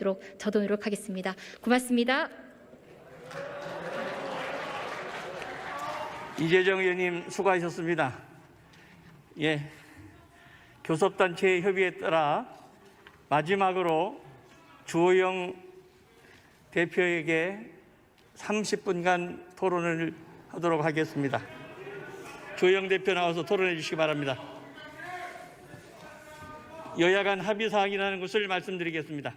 도록 저도 노력하겠습니다. 고맙습니다. 이재정 의원님 수고하셨습니다. 예, 교섭단체 협의에 따라 마지막으로 주호영 대표에게 30분간 토론을 하도록 하겠습니다. 주호영 대표 나와서 토론해 주시기 바랍니다. 여야 간 합의 사항이라는 것을 말씀드리겠습니다.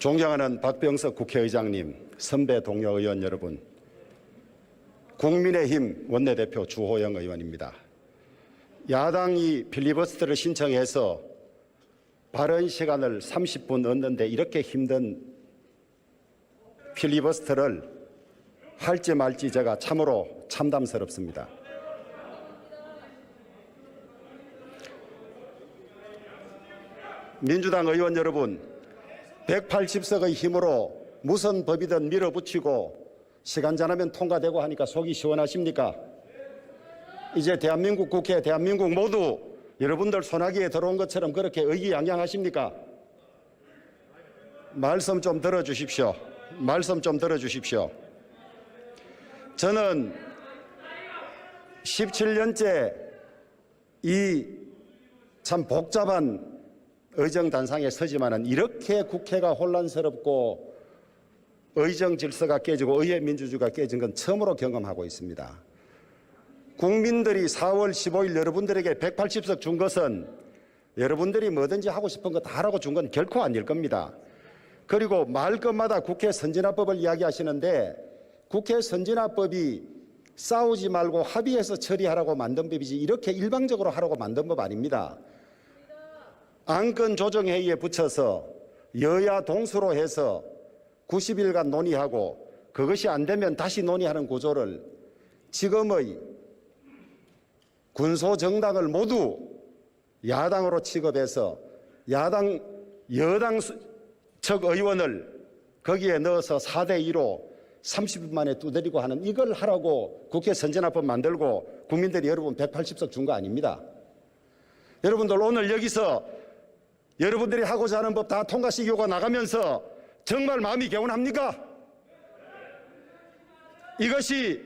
존경하는 박병석 국회의장님, 선배 동료 의원 여러분, 국민의힘 원내대표 주호영 의원입니다. 야당이 필리버스터를 신청해서 발언 시간을 30분 얻는데 이렇게 힘든 필리버스터를 할지 말지 제가 참으로 참담스럽습니다. 민주당 의원 여러분, 180석의 힘으로 무슨 법이든 밀어붙이고 시간 지나면 통과되고 하니까 속이 시원하십니까? 이제 대한민국 국회, 대한민국 모두 여러분들 손아귀에 들어온 것처럼 그렇게 의기양양하십니까? 말씀 좀 들어주십시오. 말씀 좀 들어주십시오. 저는 17년째 이 참 복잡한 의정단상에 서지만은 이렇게 국회가 혼란스럽고 의정 질서가 깨지고 의회 민주주의가 깨진 건 처음으로 경험하고 있습니다. 국민들이 4월 15일 여러분들에게 180석 준 것은 여러분들이 뭐든지 하고 싶은 거 다 하라고 준 건 결코 아닐 겁니다. 그리고 말끝마다 국회 선진화법을 이야기하시는데 국회 선진화법이 싸우지 말고 합의해서 처리하라고 만든 법이지 이렇게 일방적으로 하라고 만든 법 아닙니다. 안건 조정회의에 붙여서 여야 동수로 해서 90일간 논의하고 그것이 안 되면 다시 논의하는 구조를 지금의 군소 정당을 모두 야당으로 취급해서 야당 여당 수- 측 의원을 거기에 넣어서 4대 2로 30분 만에 두드리고 하는 이걸 하라고 국회 선진화법 만들고 국민들이 여러분 180석 준 거 아닙니다. 여러분들 오늘 여기서 여러분들이 하고자 하는 법 다 통과시키고 나가면서 정말 마음이 개운합니까? 이것이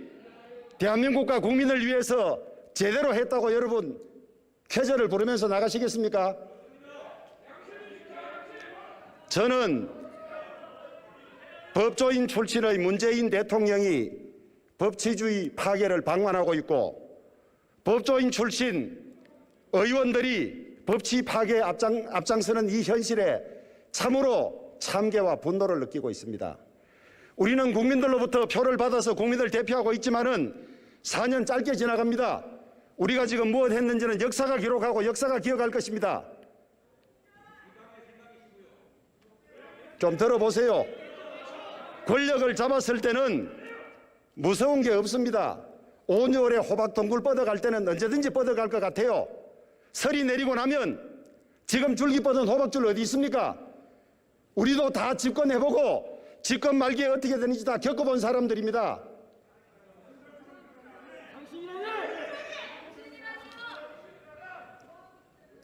대한민국과 국민을 위해서 제대로 했다고 여러분 쾌절을 부르면서 나가시겠습니까? 저는 법조인 출신의 문재인 대통령이 법치주의 파괴를 방관하고 있고 법조인 출신 의원들이 법치 파괴에 앞장, 앞장서는 이 현실에 참으로 참개와 분노를 느끼고 있습니다. 우리는 국민들로부터 표를 받아서 국민을 대표하고 있지만은 4년 짧게 지나갑니다. 우리가 지금 무엇 했는지는 역사가 기록하고 역사가 기억할 것입니다. 좀 들어보세요. 권력을 잡았을 때는 무서운 게 없습니다. 5년에 호박 동굴 뻗어갈 때는 언제든지 뻗어갈 것 같아요. 설이 내리고 나면 지금 줄기 뻗은 호박줄 어디 있습니까? 우리도 다 집권해보고 집권 말기에 어떻게 되는지 다 겪어본 사람들입니다.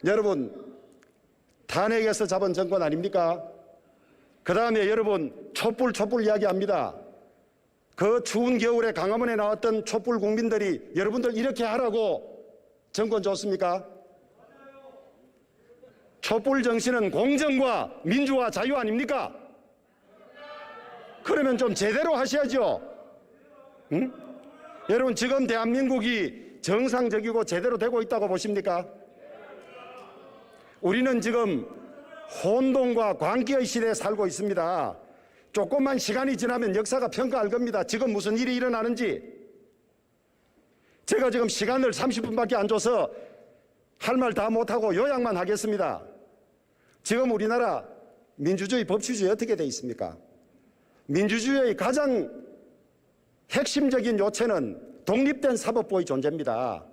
여러분, 탄핵에서 잡은 정권 아닙니까? 그 다음에 여러분, 촛불, 촛불 이야기합니다. 그 추운 겨울에 강화문에 나왔던 촛불 국민들이 여러분들 이렇게 하라고 정권 줬습니까? 촛불 정신은 공정과 민주화 자유 아닙니까? 그러면 좀 제대로 하셔야죠. 응? 여러분 지금 대한민국이 정상적이고 제대로 되고 있다고 보십니까? 우리는 지금 혼돈과 광기의 시대에 살고 있습니다. 조금만 시간이 지나면 역사가 평가할 겁니다. 지금 무슨 일이 일어나는지. 제가 지금 시간을 30분밖에 안 줘서 할 말 다 못하고 요약만 하겠습니다. 지금 우리나라 민주주의 법치주의 어떻게 돼 있습니까? 민주주의의 가장 핵심적인 요체는 독립된 사법부의 존재입니다.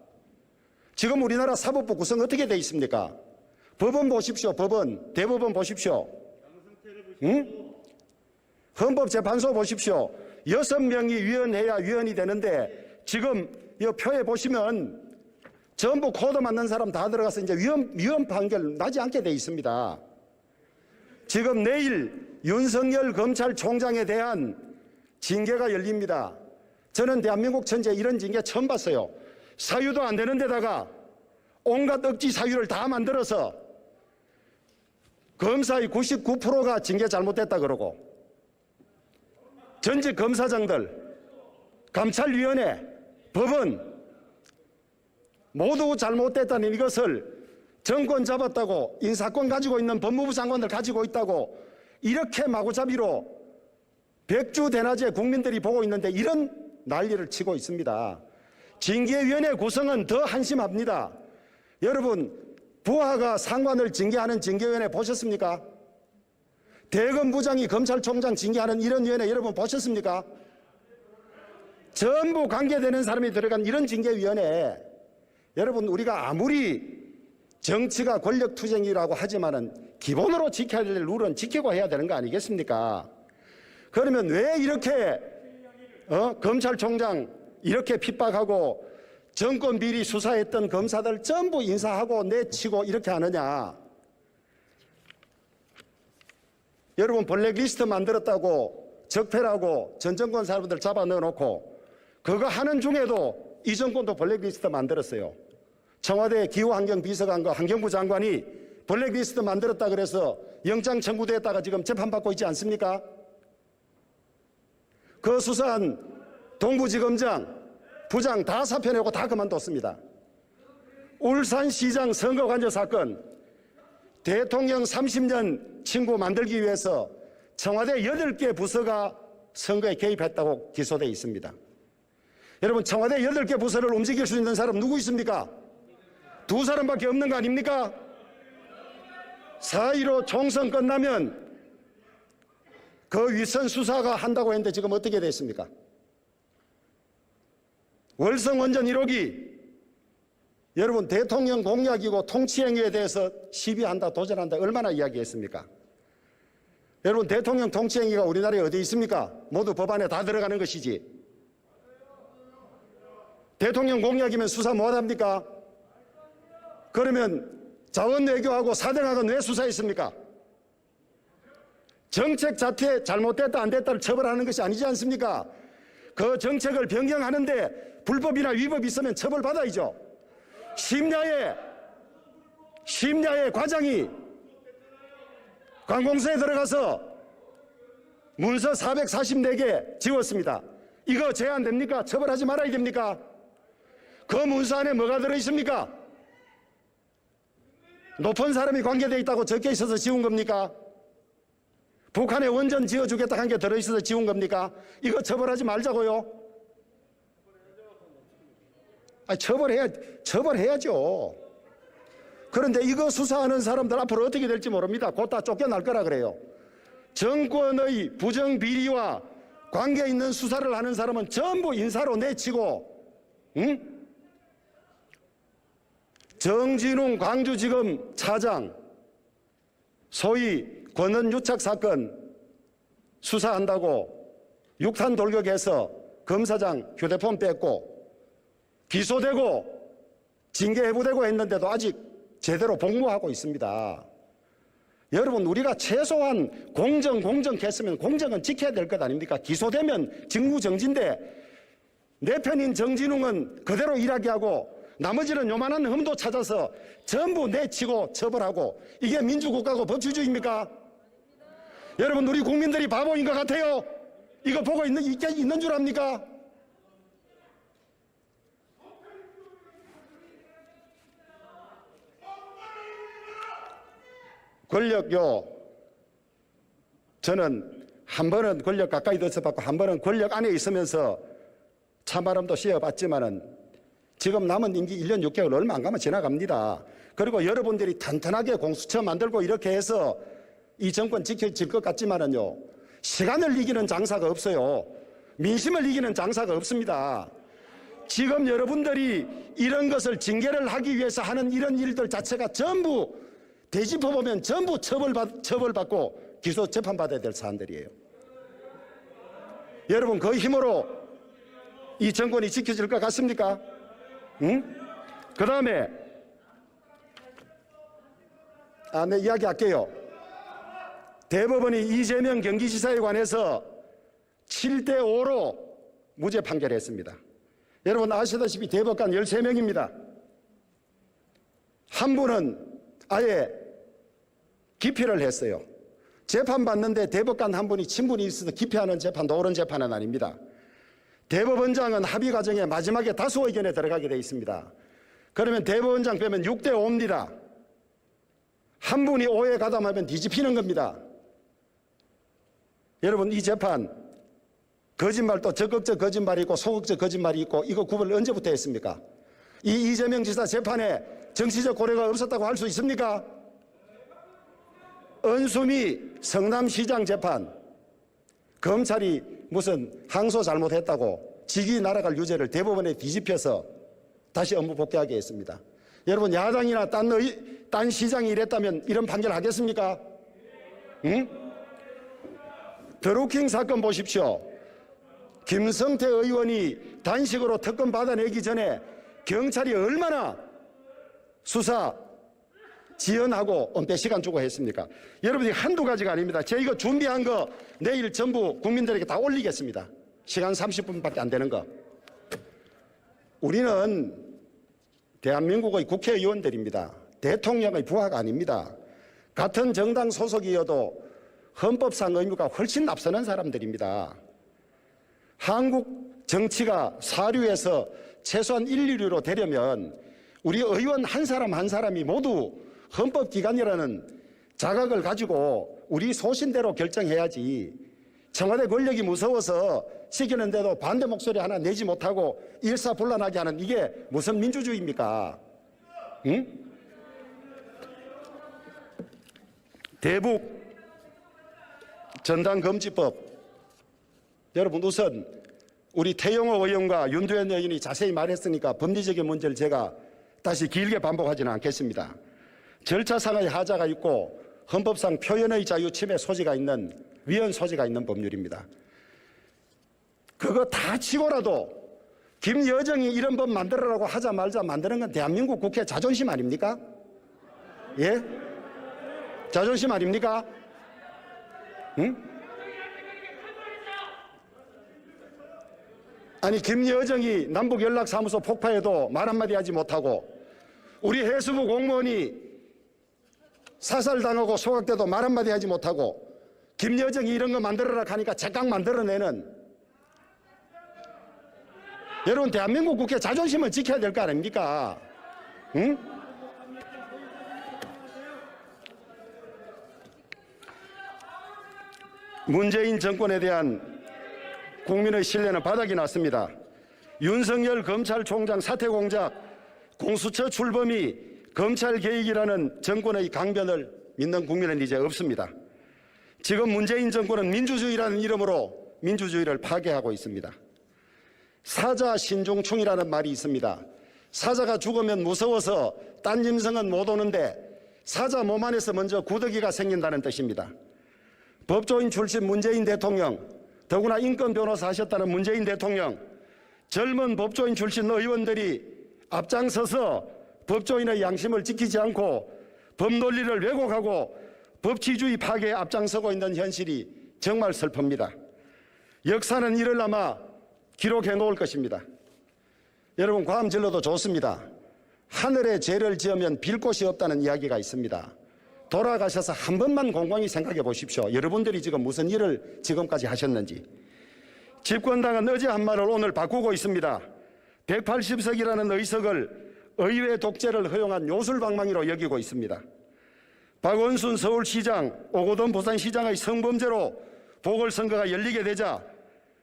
지금 우리나라 사법부 구성 어떻게 돼 있습니까? 법원 보십시오. 법원, 대법원 보십시오. 응? 헌법재판소 보십시오. 여섯 명이 위원해야 위원이 되는데 지금 이 표에 보시면 전부 코드 맞는 사람 다 들어가서 이제 위헌, 위헌 판결 나지 않게 돼 있습니다. 지금 내일 윤석열 검찰총장에 대한 징계가 열립니다. 저는 대한민국 전체에 이런 징계 처음 봤어요. 사유도 안 되는 데다가 온갖 억지 사유를 다 만들어서 검사의 99%가 징계 잘못됐다 그러고 전직 검사장들, 감찰위원회, 법원 모두 잘못됐다는 이것을 정권 잡았다고 인사권 가지고 있는 법무부 장관들 가지고 있다고 이렇게 마구잡이로 백주 대낮에 국민들이 보고 있는데 이런 난리를 치고 있습니다. 징계위원회 구성은 더 한심합니다. 여러분 부하가 상관을 징계하는 징계위원회 보셨습니까? 대검 부장이 검찰총장 징계하는 이런 위원회 여러분 보셨습니까? 전부 관계되는 사람이 들어간 이런 징계위원회 여러분 우리가 아무리 정치가 권력 투쟁이라고 하지만은 기본으로 지켜야 될 룰은 지키고 해야 되는 거 아니겠습니까? 그러면 왜 이렇게 어? 검찰총장 이렇게 핍박하고 정권 비리 수사했던 검사들 전부 인사하고 내치고 이렇게 하느냐? 여러분 블랙리스트 만들었다고 적폐라고 전 정권 사람들 잡아 넣어놓고 그거 하는 중에도 이 정권도 블랙리스트 만들었어요. 청와대 기후환경 비서관과 환경부 장관이 블랙리스트 만들었다 그래서 영장 청구됐다가 지금 재판받고 있지 않습니까? 그 수사한 동부지검장, 부장 다 사표내고 다 그만뒀습니다. 울산시장 선거 관여 사건, 대통령 30년 친구 만들기 위해서 청와대 8개 부서가 선거에 개입했다고 기소돼 있습니다. 여러분 청와대 8개 부서를 움직일 수 있는 사람 누구 있습니까? 두 사람밖에 없는 거 아닙니까? 4.15 총선 끝나면 그 윗선 수사가 한다고 했는데 지금 어떻게 됐습니까? 월성 원전 1호기 여러분 대통령 공약이고 통치행위에 대해서 시비한다 도전한다 얼마나 이야기했습니까? 여러분 대통령 통치행위가 우리나라에 어디 있습니까? 모두 법안에 다 들어가는 것이지 대통령 공약이면 수사 못합니까? 그러면 자원 외교하고 사대강은 왜 수사했습니까? 정책 자체 잘못됐다 안 됐다를 처벌하는 것이 아니지 않습니까? 그 정책을 변경하는데 불법이나 위법이 있으면 처벌받아야죠. 심야에 심야에 과장이 관공서에 들어가서 문서 444개 지웠습니다. 이거 제한됩니까? 처벌하지 말아야 됩니까? 그 문서 안에 뭐가 들어있습니까? 높은 사람이 관계되어 있다고 적혀 있어서 지운 겁니까? 북한에 원전 지어주겠다 한 게 들어있어서 지운 겁니까? 이거 처벌하지 말자고요? 아, 처벌해야, 처벌해야죠. 그런데 이거 수사하는 사람들 앞으로 어떻게 될지 모릅니다. 곧 다 쫓겨날 거라 그래요. 정권의 부정 비리와 관계 있는 수사를 하는 사람은 전부 인사로 내치고, 응? 정진웅 광주지검 차장, 소위 권은 유착 사건 수사한다고 육탄 돌격해서 검사장 휴대폰 뺐고 기소되고 징계 해부되고 했는데도 아직 제대로 복무하고 있습니다. 여러분 우리가 최소한 공정 공정했으면 공정은 지켜야 될 것 아닙니까? 기소되면 직무정지인데 내 편인 정진웅은 그대로 일하게 하고 나머지는 요만한 흠도 찾아서 전부 내치고 처벌하고 이게 민주국가고 법치주의입니까? 여러분 우리 국민들이 바보인 것 같아요. 이거 보고 있는, 있- 있는 줄 압니까? 권력요. 저는 한 번은 권력 가까이 받고 한 번은 권력 안에 있으면서 찬바람도 씌어봤지만은 지금 남은 임기 1년 6개월 얼마 안 가면 지나갑니다. 그리고 여러분들이 탄탄하게 공수처 만들고 이렇게 해서 이 정권 지켜질 것 같지만은요. 시간을 이기는 장사가 없어요. 민심을 이기는 장사가 없습니다. 지금 여러분들이 이런 것을 징계를 하기 위해서 하는 이런 일들 자체가 전부 되짚어 보면 전부 처벌받, 처벌받고 기소 재판받아야 될 사안들이에요. 여러분 그 힘으로 이 정권이 지켜질 것 같습니까? 응? 그 다음에 아, 네 이야기할게요. 대법원이 이재명 경기지사에 관해서 7대 5로 무죄 판결했습니다. 여러분 아시다시피 대법관 13명입니다. 한 분은 아예 기피를 했어요. 재판 받는데 대법관 한 분이 친분이 있어서 기피하는 재판도 옳은 재판은 아닙니다. 대법원장은 합의 과정에 마지막에 다수 의견에 들어가게 돼 있습니다. 그러면 대법원장 빼면 6대 5입니다. 한 분이 5에 가담하면 뒤집히는 겁니다. 여러분 이 재판 거짓말도 적극적 거짓말이 있고 소극적 거짓말이 있고 이거 구분을 언제부터 했습니까? 이 이재명 지사 재판에 정치적 고려가 없었다고 할 수 있습니까? 은수미 성남시장 재판 검찰이 무슨 항소 잘못했다고 직위 날아갈 유죄를 대법원에 뒤집혀서 다시 업무 복귀하게 했습니다. 여러분 야당이나 딴, 의, 딴 시장이 이랬다면 이런 판결 하겠습니까? 응? 드루킹 사건 보십시오. 김성태 의원이 단식으로 특검 받아내기 전에 경찰이 얼마나 수사 지연하고 은폐 시간 주고 했습니까? 여러분이 한두 가지가 아닙니다. 제가 이거 준비한 거 내일 전부 국민들에게 다 올리겠습니다. 시간 30분밖에 안 되는 거. 우리는 대한민국의 국회의원들입니다. 대통령의 부하가 아닙니다. 같은 정당 소속이어도 헌법상 의무가 훨씬 앞서는 사람들입니다. 한국 정치가 사류에서 최소한 1, 2류로 되려면 우리 의원 한 사람 한 사람이 모두 헌법기관이라는 자각을 가지고 우리 소신대로 결정해야지 청와대 권력이 무서워서 시키는데도 반대 목소리 하나 내지 못하고 일사불란하게 하는 이게 무슨 민주주의입니까? 응? 대북 전당금지법 여러분 우선 우리 태영호 의원과 윤두현 의원이 자세히 말했으니까 법리적인 문제를 제가 다시 길게 반복하지는 않겠습니다. 절차상의 하자가 있고 헌법상 표현의 자유 침해 소지가 있는 위헌 소지가 있는 법률입니다. 그거 다 치고라도 김여정이 이런 법 만들어라고 하자 말자 만드는 건 대한민국 국회 자존심 아닙니까? 예? 자존심 아닙니까? 응? 아니 김여정이 남북연락사무소 폭파에도 말 한마디 하지 못하고 우리 해수부 공무원이 사살당하고 소각돼도 말 한마디 하지 못하고 김여정이 이런 거 만들어라 하니까 제깍 만들어내는 여러분 대한민국 국회 자존심을 지켜야 될 거 아닙니까? 응? 문재인 정권에 대한 국민의 신뢰는 바닥이 났습니다. 윤석열 검찰총장 사퇴 공작, 공수처 출범이 검찰 개혁이라는 정권의 강변을 믿는 국민은 이제 없습니다. 지금 문재인 정권은 민주주의라는 이름으로 민주주의를 파괴하고 있습니다. 사자 신중충이라는 말이 있습니다. 사자가 죽으면 무서워서 딴 짐승은 못 오는데 사자 몸 안에서 먼저 구더기가 생긴다는 뜻입니다. 법조인 출신 문재인 대통령, 더구나 인권 변호사 하셨다는 문재인 대통령, 젊은 법조인 출신 의원들이 앞장서서 법조인의 양심을 지키지 않고 법 논리를 왜곡하고 법치주의 파괴에 앞장서고 있는 현실이 정말 슬픕니다. 역사는 이를 아마 기록해 놓을 것입니다. 여러분, 과음 질러도 좋습니다. 하늘에 죄를 지으면 빌 곳이 없다는 이야기가 있습니다. 돌아가셔서 한 번만 곰곰이 생각해 보십시오. 여러분들이 지금 무슨 일을 지금까지 하셨는지. 집권당은 어제 한 말을 오늘 바꾸고 있습니다. 180석이라는 의석을 의회 독재를 허용한 요술방망이로 여기고 있습니다. 박원순 서울시장, 오고돈 부산시장의 성범죄로 보궐선거가 열리게 되자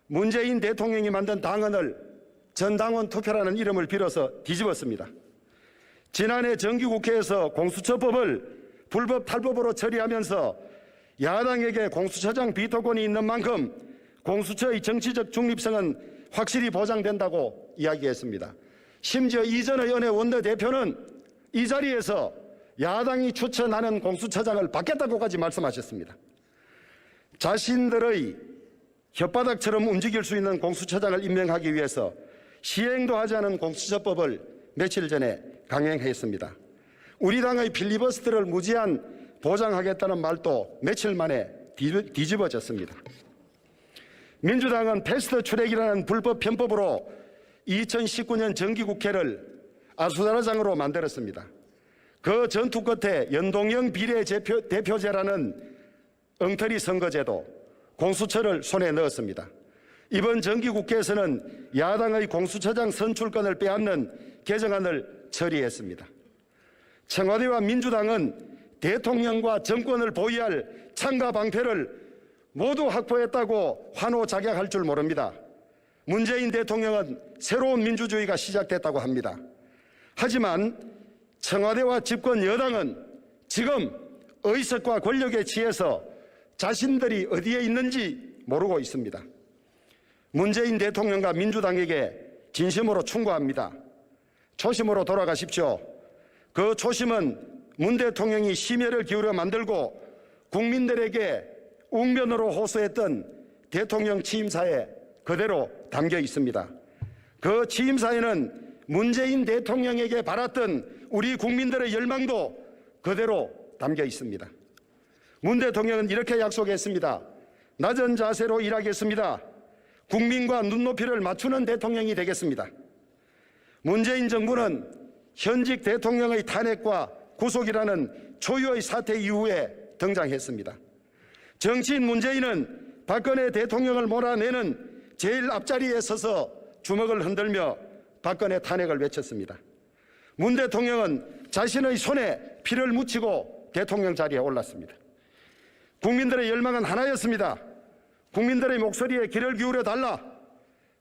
문재인 대통령이 만든 당헌을 전당원 투표라는 이름을 빌어서 뒤집었습니다. 지난해 정기국회에서 공수처법을 불법 탈법으로 처리하면서 야당에게 공수처장 비토권이 있는 만큼 공수처의 정치적 중립성은 확실히 보장된다고 이야기했습니다. 심지어 이전의 연애 원내대표는 이 자리에서 야당이 추천하는 공수처장을 받겠다고까지 말씀하셨습니다. 자신들의 혓바닥처럼 움직일 수 있는 공수처장을 임명하기 위해서 시행도 하지 않은 공수처법을 며칠 전에 강행했습니다. 우리 당의 필리버스터를 무제한 보장하겠다는 말도 며칠 만에 뒤- 뒤집어졌습니다. 민주당은 패스트 트랙이라는 불법 편법으로 2019년 정기국회를 아수라장으로 만들었습니다. 그 전투 끝에 연동형 비례대표, 대표제라는 엉터리 선거제도, 공수처를 손에 넣었습니다. 이번 정기국회에서는 야당의 공수처장 선출권을 빼앗는 개정안을 처리했습니다. 청와대와 민주당은 대통령과 정권을 보위할 창가 방패를 모두 확보했다고 환호 작약할 줄 모릅니다. 문재인 대통령은 새로운 민주주의가 시작됐다고 합니다. 하지만 청와대와 집권 여당은 지금 의석과 권력에 취해서 자신들이 어디에 있는지 모르고 있습니다. 문재인 대통령과 민주당에게 진심으로 충고합니다. 초심으로 돌아가십시오. 그 초심은 문 대통령이 심혈을 기울여 만들고 국민들에게 웅변으로 호소했던 대통령 취임사에 그대로 담겨 있습니다. 그 취임 사에는 문재인 대통령에게 바랐던 우리 국민들의 열망도 그대로 담겨 있습니다. 문 대통령은 이렇게 약속했습니다. 낮은 자세로 일하겠습니다. 국민과 눈높이를 맞추는 대통령이 되겠습니다. 문재인 정부는 현직 대통령의 탄핵과 구속이라는 초유의 사태 이후에 등장했습니다. 정치인 문재인은 박근혜 대통령을 몰아내는 제일 앞자리에 서서 주먹을 흔들며 박근혜 탄핵을 외쳤습니다. 문 대통령은 자신의 손에 피를 묻히고 대통령 자리에 올랐습니다. 국민들의 열망은 하나였습니다. 국민들의 목소리에 귀를 기울여 달라.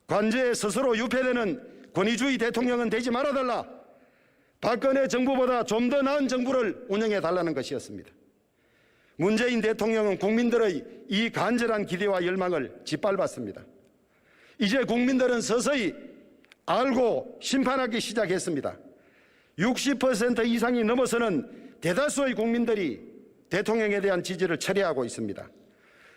관제에 스스로 유폐되는 권위주의 대통령은 되지 말아 달라. 박근혜 정부보다 좀 더 나은 정부를 운영해 달라는 것이었습니다. 문재인 대통령은 국민들의 이 간절한 기대와 열망을 짓밟았습니다. 이제 국민들은 서서히 알고 심판하기 시작했습니다. 60% 이상이 넘어서는 대다수의 국민들이 대통령에 대한 지지를 철회하고 있습니다.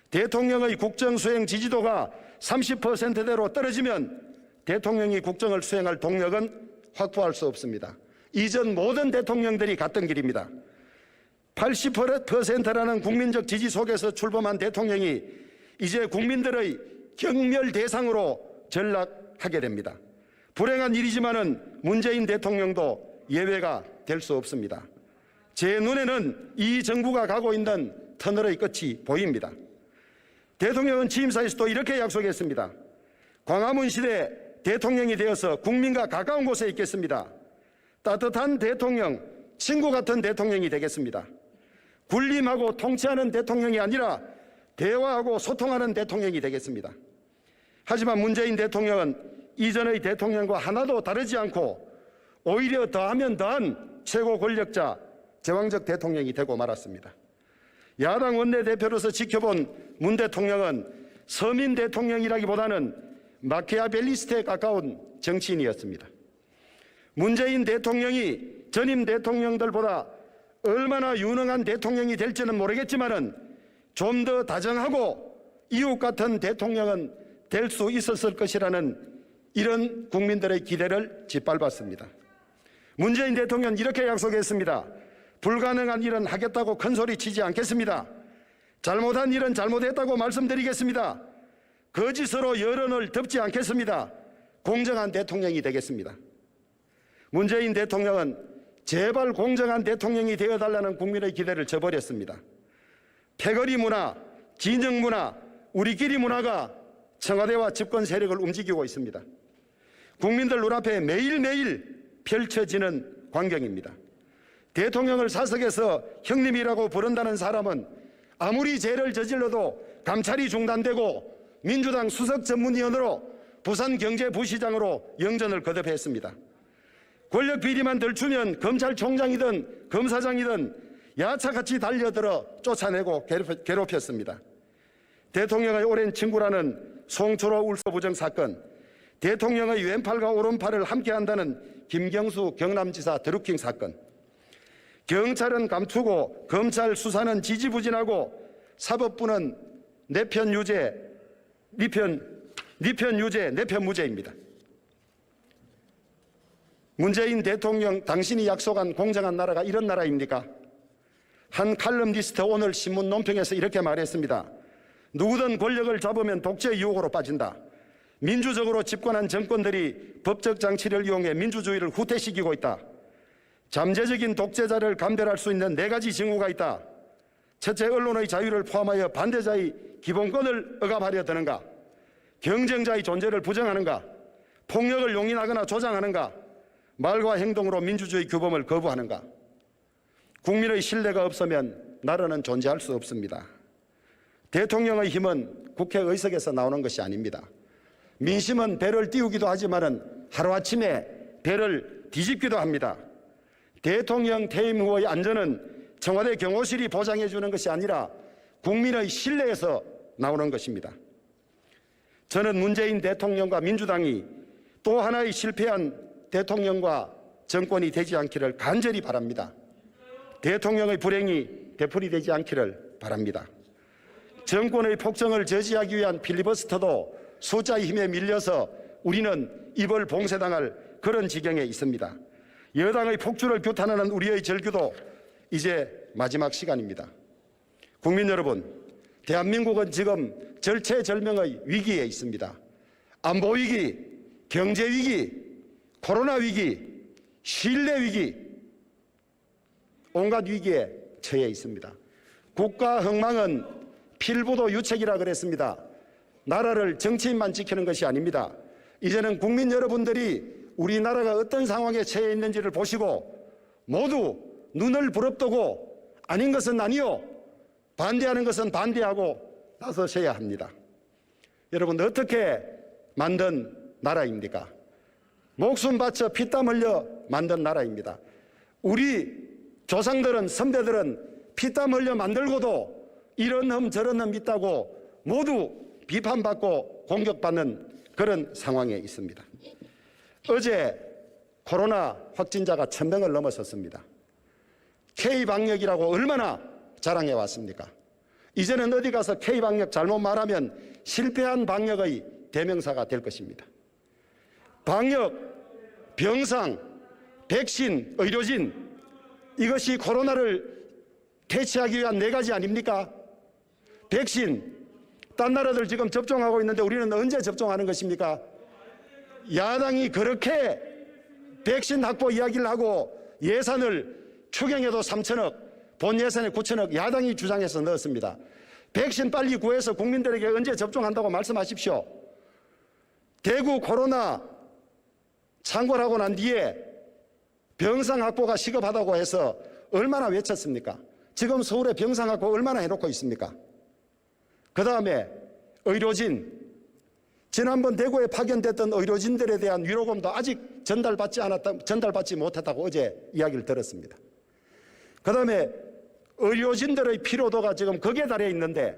대통령의 국정 수행 지지도가 30%대로 떨어지면 대통령이 국정을 수행할 동력은 확보할 수 없습니다. 이전 모든 대통령들이 갔던 길입니다. 80%라는 국민적 지지 속에서 출범한 대통령이 이제 국민들의 경멸 대상으로 전락하게 됩니다. 불행한 일이지만은 문재인 대통령도 예외가 될 수 없습니다. 제 눈에는 이 정부가 가고 있는 터널의 끝이 보입니다. 대통령은 취임사에서도 이렇게 약속했습니다. 광화문 시대 대통령이 되어서 국민과 가까운 곳에 있겠습니다. 따뜻한 대통령, 친구 같은 대통령이 되겠습니다. 군림하고 통치하는 대통령이 아니라 대화하고 소통하는 대통령이 되겠습니다. 하지만 문재인 대통령은 이전의 대통령과 하나도 다르지 않고 오히려 더하면 더한 최고 권력자, 제왕적 대통령이 되고 말았습니다. 야당 원내대표로서 지켜본 문 대통령은 서민 대통령이라기보다는 마키아벨리스트에 가까운 정치인이었습니다. 문재인 대통령이 전임 대통령들보다 얼마나 유능한 대통령이 될지는 모르겠지만은 좀 더 다정하고 이웃 같은 대통령은 될 수 있었을 것이라는 이런 국민들의 기대를 짓밟았습니다. 문재인 대통령은 이렇게 약속했습니다. 불가능한 일은 하겠다고 큰 소리 치지 않겠습니다. 잘못한 일은 잘못했다고 말씀드리겠습니다. 거짓으로 여론을 덮지 않겠습니다. 공정한 대통령이 되겠습니다. 문재인 대통령은 제발 공정한 대통령이 되어달라는 국민의 기대를 저버렸습니다. 패거리 문화, 진영 문화, 우리끼리 문화가 청와대와 집권 세력을 움직이고 있습니다. 국민들 눈앞에 매일매일 펼쳐지는 광경입니다. 대통령을 사석에서 형님이라고 부른다는 사람은 아무리 죄를 저질러도 감찰이 중단되고 민주당 수석 전문위원으로 부산 경제부시장으로 영전을 거듭했습니다. 권력 비리만 들추면 검찰총장이든 검사장이든 야차같이 달려들어 쫓아내고 괴롭- 괴롭혔습니다. 대통령의 오랜 친구라는 송철호 울서부정 사건, 대통령의 왼팔과 오른팔을 함께한다는 김경수 경남지사 드루킹 사건, 경찰은 감추고 검찰 수사는 지지부진하고 사법부는 내편 유죄, 니편, 니편 유죄, 내편 무죄입니다. 문재인 대통령 당신이 약속한 공정한 나라가 이런 나라입니까? 한 칼럼니스트 오늘 신문 논평에서 이렇게 말했습니다. 누구든 권력을 잡으면 독재 유혹으로 빠진다. 민주적으로 집권한 정권들이 법적 장치를 이용해 민주주의를 후퇴시키고 있다. 잠재적인 독재자를 감별할 수 있는 네 가지 징후가 있다. 첫째, 언론의 자유를 포함하여 반대자의 기본권을 억압하려 드는가? 경쟁자의 존재를 부정하는가? 폭력을 용인하거나 조장하는가? 말과 행동으로 민주주의 규범을 거부하는가? 국민의 신뢰가 없으면 나라는 존재할 수 없습니다. 대통령의 힘은 국회 의석에서 나오는 것이 아닙니다. 민심은 배를 띄우기도 하지만은 하루아침에 배를 뒤집기도 합니다. 대통령 퇴임 후의 안전은 청와대 경호실이 보장해 주는 것이 아니라 국민의 신뢰에서 나오는 것입니다. 저는 문재인 대통령과 민주당이 또 하나의 실패한 대통령과 정권이 되지 않기를 간절히 바랍니다. 대통령의 불행이 되풀이되지 않기를 바랍니다. 정권의 폭정을 저지하기 위한 필리버스터도 숫자의 힘에 밀려서 우리는 입을 봉쇄당할 그런 지경에 있습니다. 여당의 폭주를 규탄하는 우리의 절규도 이제 마지막 시간입니다. 국민 여러분, 대한민국은 지금 절체절명의 위기에 있습니다. 안보 위기, 경제 위기, 코로나 위기, 신뢰 위기, 온갖 위기에 처해 있습니다. 국가 흥망은 필부도 유책이라 그랬습니다. 나라를 정치인만 지키는 것이 아닙니다. 이제는 국민 여러분들이 우리나라가 어떤 상황에 처해 있는지를 보시고 모두 눈을 부릅뜨고 아닌 것은 아니요. 반대하는 것은 반대하고 나서셔야 합니다. 여러분, 어떻게 만든 나라입니까? 목숨 바쳐 피땀 흘려 만든 나라입니다. 우리 조상들은, 선배들은 피땀 흘려 만들고도 이런 놈 저런 놈 있다고 모두 비판받고 공격받는 그런 상황에 있습니다. 어제 코로나 확진자가 천명을 넘어섰습니다. K방역이라고 얼마나 자랑해 왔습니까? 이제는 어디 가서 K방역 잘못 말하면 실패한 방역의 대명사가 될 것입니다. 방역, 병상, 백신, 의료진 이것이 코로나를 퇴치하기 위한 네 가지 아닙니까? 백신, 딴 나라들 지금 접종하고 있는데 우리는 언제 접종하는 것입니까? 야당이 그렇게 백신 확보 이야기를 하고 예산을 추경해도 3천억, 본 예산에 9천억 야당이 주장해서 넣었습니다. 백신 빨리 구해서 국민들에게 언제 접종한다고 말씀하십시오. 대구 코로나 창궐하고 난 뒤에 병상 확보가 시급하다고 해서 얼마나 외쳤습니까? 지금 서울에 병상 확보 얼마나 해놓고 있습니까? 그 다음에 의료진, 지난번 대구에 파견됐던 의료진들에 대한 위로금도 아직 전달받지 않았다, 전달받지 못했다고 어제 이야기를 들었습니다. 그 다음에 의료진들의 피로도가 지금 극에 달해 있는데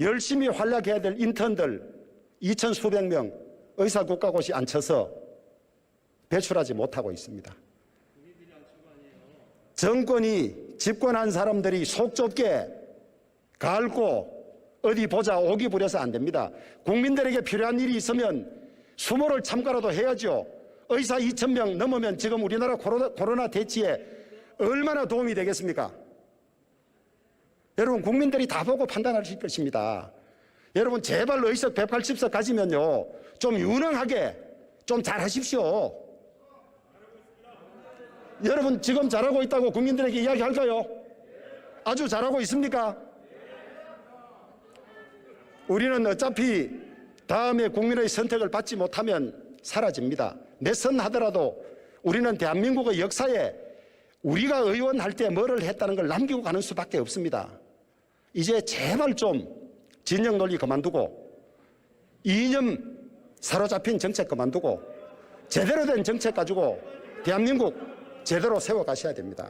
열심히 활약해야 될 인턴들 2천 수백 명 의사 국가고시 앉혀서 배출하지 못하고 있습니다. 정권이 집권한 사람들이 속 좁게 갈고 어디 보자 오기 부려서 안 됩니다. 국민들에게 필요한 일이 있으면 수모를 참가라도 해야죠. 의사 2천 명 넘으면 지금 우리나라 코로나, 코로나 대치에 얼마나 도움이 되겠습니까? 여러분 국민들이 다 보고 판단하실 것입니다. 여러분 제발 의석 180석 가지면요 좀 유능하게 좀 잘하십시오. 여러분 지금 잘하고 있다고 국민들에게 이야기할까요? 아주 잘하고 있습니까? 우리는 어차피 다음에 국민의 선택을 받지 못하면 사라집니다. 몇선 하더라도 우리는 대한민국의 역사에 우리가 의원할 때 뭐를 했다는 걸 남기고 가는 수밖에 없습니다. 이제 제발 좀 진영 논리 그만두고 이념 사로잡힌 정책 그만두고 제대로 된 정책 가지고 대한민국 제대로 세워가셔야 됩니다.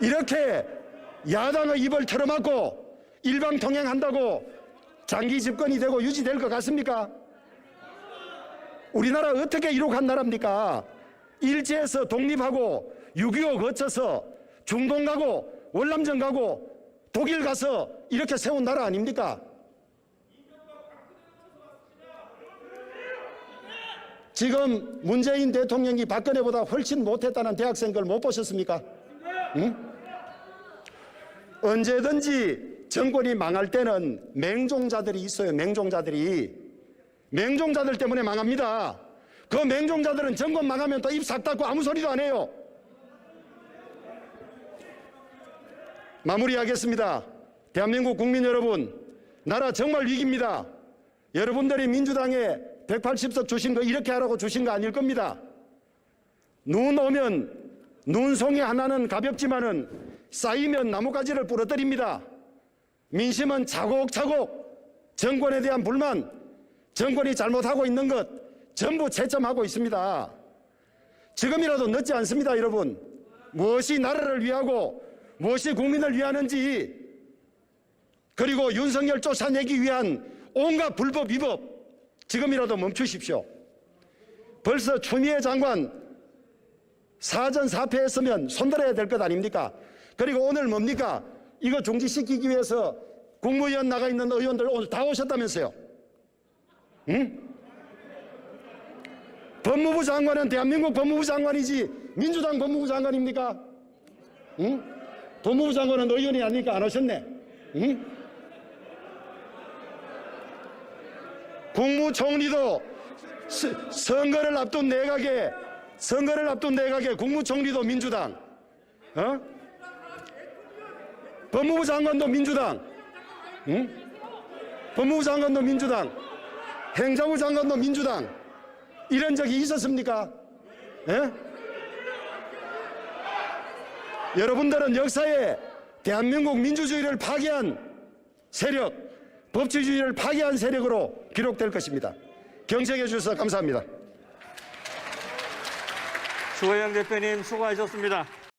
이렇게 야당의 입을 털어막고 일방 통행한다고 장기 집권이 되고 유지될 것 같습니까? 우리나라 어떻게 이룩한 나라입니까? 일제에서 독립하고 6.25 거쳐서 중동 가고 월남전 가고 독일 가서 이렇게 세운 나라 아닙니까? 지금 문재인 대통령이 박근혜보다 훨씬 못했다는 대학생 걸 못 보셨습니까? 응? 언제든지 정권이 망할 때는 맹종자들이 있어요. 맹종자들이. 맹종자들 때문에 망합니다. 그 맹종자들은 정권 망하면 또 입 싹 닫고 아무 소리도 안 해요. 마무리하겠습니다. 대한민국 국민 여러분, 나라 정말 위기입니다. 여러분들이 민주당에 180석 주신 거 이렇게 하라고 주신 거 아닐 겁니다. 눈 오면 눈송이 하나는 가볍지만은 쌓이면 나뭇가지를 부러뜨립니다. 민심은 차곡차곡 정권에 대한 불만, 정권이 잘못하고 있는 것 전부 채점하고 있습니다. 지금이라도 늦지 않습니다, 여러분. 무엇이 나라를 위하고 무엇이 국민을 위하는지 그리고 윤석열 쫓아내기 위한 온갖 불법 위법 지금이라도 멈추십시오. 벌써 추미애 장관 사전 사퇴했으면 손들어야 될 것 아닙니까? 그리고 오늘 뭡니까? 이거 중지시키기 위해서 국무위원 나가 있는 의원들 오늘 다 오셨다면서요? 응? 법무부 장관은 대한민국 법무부 장관이지 민주당 법무부 장관입니까? 응? 법무부 장관은 의원이 아니니까 안 오셨네. 응? 국무총리도 스- 선거를 앞둔 내각에 선거를 앞둔 내각에 국무총리도 민주당, 어? 법무부 장관도 민주당, 응? 법무부 장관도 민주당, 행정부 장관도 민주당 이런 적이 있었습니까? 예? 여러분들은 역사에 대한민국 민주주의를 파괴한 세력, 법치주의를 파괴한 세력으로 기록될 것입니다. 경청해 주셔서 감사합니다. 주호영 대표님 수고하셨습니다.